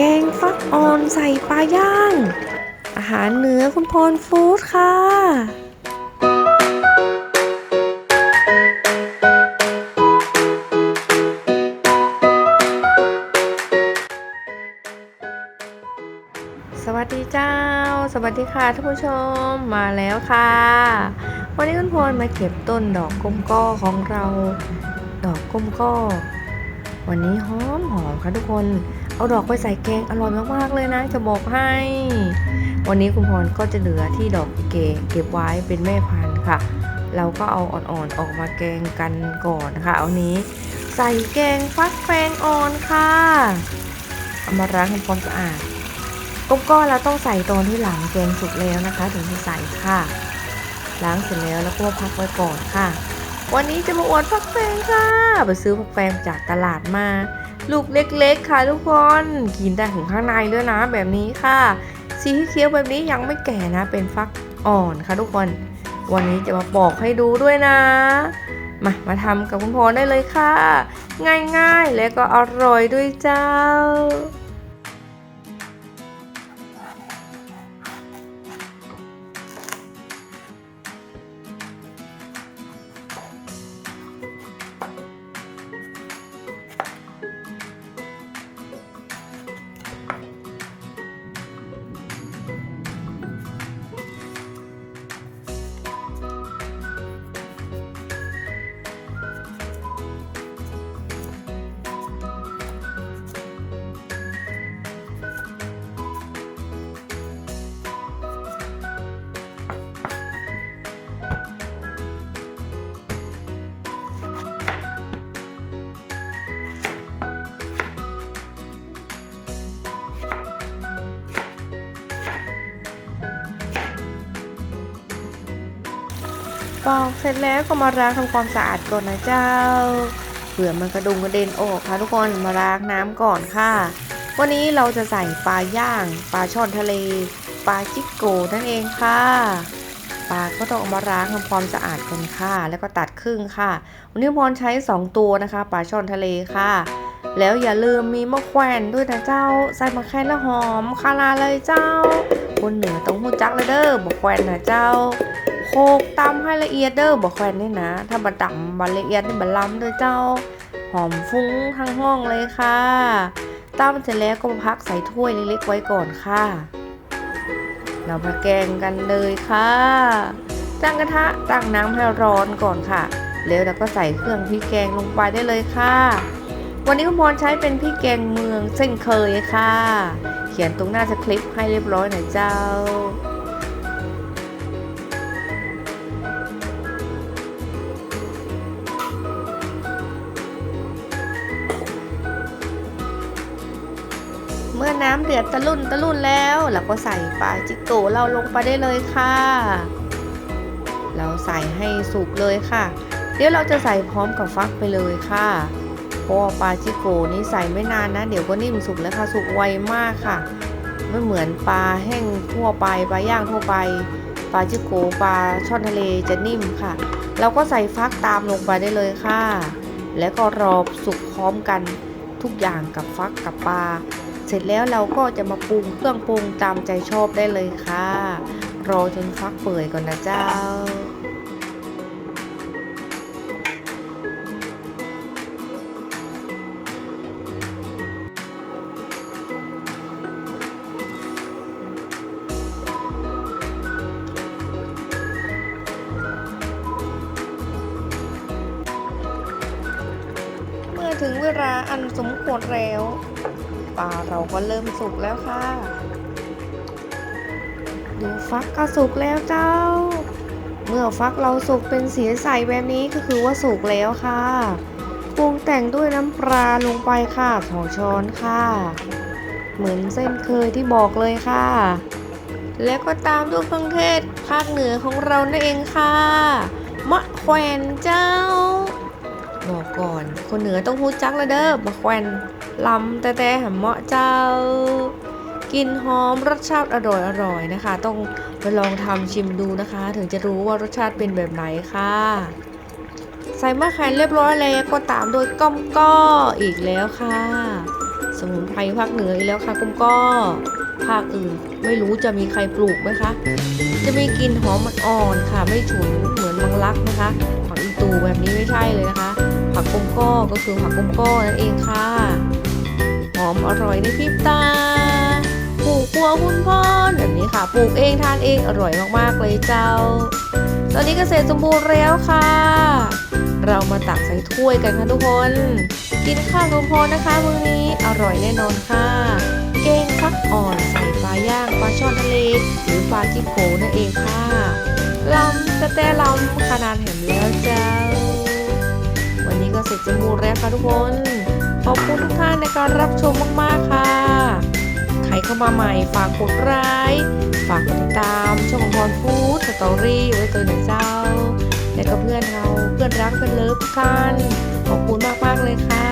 แกงฟักอ่อนใส่ปลาย่าง อาหารเหนือคุณพรฟู้ดค่ะสวัสดีเจ้า สวัสดีค่ะท่านผู้ชมมาแล้วค่ะ วันนี้คุณพลมาเก็บต้นดอกก้มก้อของเรา ดอกก้มก้อ วันนี้หอมหอมค่ะทุกคน เอาดอกไปใส่แกงอร่อยมากๆเลยนะ จะบอกให้ วันนี้คุณพรก็จะเหลือที่ดอกเกเก็บไว้เป็นแม่พันธุ์ค่ะ เราก็เอาอ่อนๆออกมาแกงกันก่อนนะคะเอานี้ใส่แกงฟักแฟงอ่อนค่ะเอามาล้างทำความสะอาดก้มก้อนเราต้องใส่ตอนที่หลังแกงสุกแล้วนะคะ ถึงจะใส่ค่ะ ล้างเสร็จแล้วแล้วก็พักไว้ก่อนค่ะ วันนี้จะมาอวดฟักแฟงค่ะไปซื้อฟักแฟงจากตลาดมา ลูกเล็กๆ ค่ะทุกคนกินได้ถึงข้างในด้วยนะแบบนี้ค่ะ สีเขียวแบบนี้ยังไม่แก่นะ เป็นฟักอ่อนค่ะทุกคน วันนี้จะมาปอกให้ดูด้วยนะ มามาทำกับคุณพรได้เลยค่ะ ง่ายๆและก็อร่อยด้วยเจ้า ปอกเสร็จแล้วก็มาล้างทำความสะอาดก่อนนะเจ้าเผื่อมันกระดุมกระเด็นออกค่ะทุกคนมาล้างน้ำก่อนค่ะ วันนี้เราจะใส่ปลาย่างปลาช่อนทะเลปลาจิกโกนั่นเองค่ะปลาก็ต้องเอามาล้างทำความสะอาดก่อนค่ะ แล้วก็ตัดครึ่งค่ะ วันนี้พรใช้ 2 ตัวนะคะปลาช่อนทะเลค่ะ แล้วอย่าลืมมีมะแขวนด้วยนะเจ้า ใส่มะแขวนแล้วหอมคาราเลยเจ้า คนเหนือต้องหูจักเลยเด้อมะแขวนนะเจ้า โคกตำให้ละเอียดเด้อบอกแควนนี่นะ ถ้ามาตำมาละเอียดนี่มัล้ำด้วยเจ้า หอมฟุ้งทั้งห้องเลยค่ะตำเสร็จแล้วก็มาพักใส่ถ้วยเล็กๆไว้ก่อนค่ะ เรามาแกงกันเลยค่ะตั้งกระทะตั้งน้ำให้ร้อนก่อนค่ะ แล้วเราก็ใส่เครื่องพริกแกงลงไปได้เลยค่ะ วันนี้คุณพรใช้เป็นพริกแกงเมืองเส้นเคยค่ะ เขียนตรงหน้าสคริปต์ให้เรียบร้อยหน่อยเจ้า เมื่อน้ำเดือดตะลุ่นตะลุ่นแล้วเราก็ใส่ปลาจิโกเราลงไปได้เลยค่ะ เราใส่ให้สุกเลยค่ะ เดี๋ยวเราจะใส่พร้อมกับฟักไปเลยค่ะเพราะปลาจิโกนี้ใส่ไม่นานนะ เดี๋ยวก็นิ่มสุกแล้วค่ะสุกไวมากค่ะไม่เหมือนปลาแห้งทั่วไปปลาย่างทั่วไปปลาจิโกปลาช่อนทะเลจะนิ่มค่ะ เราก็ใส่ฟักตามลงไปได้เลยค่ะ แล้วก็รอสุกพร้อมกันทุกอย่างกับฟักกับปลา เสร็จแล้วเราก็จะมาปรุงเครื่องปรุงตามใจชอบได้เลยค่ะ รอจนฟักเปื่อยก่อนนะเจ้าเมื่อถึงเวลาอันสมควรแล้ว ปลาเราก็เริ่มสุกแล้วค่ะดูฟักก็สุกแล้วเจ้า เมื่อฟักเราสุกเป็นสีใสแบบนี้ก็คือว่าสุกแล้วค่ะปรุงแต่งด้วยน้ำปลาลงไปค่ะสองช้อนค่ะ เหมือนเส้นเคยที่บอกเลยค่ะ แล้วก็ตามด้วยเครื่องเทศภาคเหนือของเรานั่นเองค่ะ มะแขวนเจ้า บอกก่อน คนเหนือต้องฮู้จักแล้วเด้อมะแขวนลำแต่แต่หำเหมาะเจ้ากลินหอมรสชาติอร่อยอร่อยนะคะ ต้องไปลองทำชิมดูนะคะ ถึงจะรู้ว่ารสชาติเป็นแบบไหนค่ะ ใส่มะแขวนเรียบร้อยแล้วก็ตามโดยก้อมก้ออีกแล้วค่ะ สมุนไพรภาคเหนืออีกแล้วค่ะก้มก็ภาคอื่นไม่รู้จะมีใครปลูกไหมคะ จะมีกลิ่นหอมอ่อนๆค่ะ ไม่ฉุนเหมือนมังลักนะคะผักอีตูแบบนี้ไม่ใช่เลยนะคะ ผักกุ้มก็ก็คือผักกุ้มก็นั่นเองค่ะ หอมอร่อยในพริบตา ปลูกครัวคุณพ่อแบบนี้ค่ะ ปลูกเองทานเองอร่อยมากๆเลยเจ้า ตอนนี้เกษตรสมบูรณ์แล้วค่ะ เรามาตักใส่ถ้วยกันค่ะทุกคน กินข้าวคุณพ่อนะคะมื้อนี้อร่อยแน่นอนค่ะ เก้งฟักอ่อนใส่ปลาย่างปลาช่อนทะเลหรือปลาจิโกนั่นเองค่ะลำแต่แต่ลำขนาดเห็นแล้วเจ้า เสร็จสมูกแล้วค่ะทุกคน ขอบคุณทุกท่านในการรับชมมากๆค่ะ ใครเข้ามาใหม่ฝากกดไลค์ฝากกดติดตามช่องพรฟู้ดสตอรี่ไว้ตัวหนึ่งเจ้า และก็เพื่อนเราเพื่อนรักเพื่อนเลิฟกันขอบคุณมากมากเลยค่ะ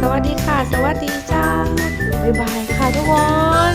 สวัสดีค่ะ สวัสดีจ้าบ๊ายบายค่ะทุกคน